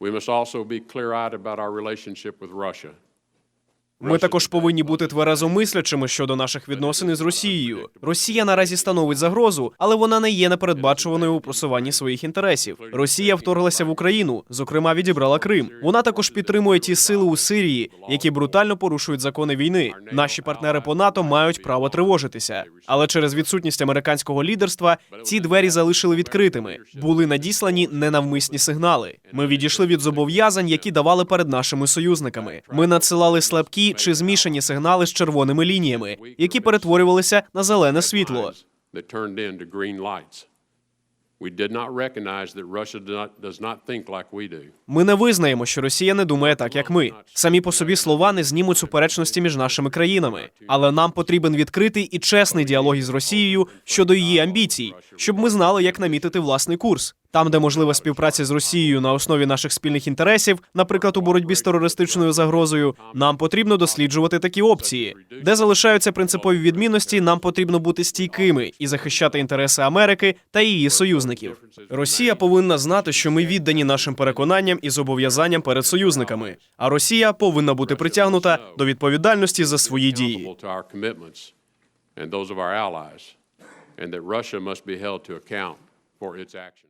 We must also be clear-eyed about our relationship with Russia. Ми також повинні бути тверезомислячими щодо наших відносин із Росією. Росія наразі становить загрозу, але вона не є непередбачуваною у просуванні своїх інтересів. Росія вторглася в Україну, зокрема відібрала Крим. Вона також підтримує ті сили у Сирії, які брутально порушують закони війни. Наші партнери по НАТО мають право тривожитися. Але через відсутність американського лідерства ці двері залишили відкритими. Були надіслані ненавмисні сигнали. Ми відійшли від зобов'язань, які давали перед нашими союзниками. Ми надсилали слабкі чи змішані сигнали з червоними лініями, які перетворювалися на зелене світло. Ми не визнаємо, що Росія не думає так, як ми. Самі по собі слова не знімуть суперечності між нашими країнами. Але нам потрібен відкритий і чесний діалог із Росією щодо її амбіцій, щоб ми знали, як намітити власний курс. Там, де можлива співпраця з Росією на основі наших спільних інтересів, наприклад, у боротьбі з терористичною загрозою, нам потрібно досліджувати такі опції. Де залишаються принципові відмінності, нам потрібно бути стійкими і захищати інтереси Америки та її союзників. Росія повинна знати, що ми віддані нашим переконанням і зобов'язанням перед союзниками. А Росія повинна бути притягнута до відповідальності за свої дії. and those that Russia must be held to account for its actions.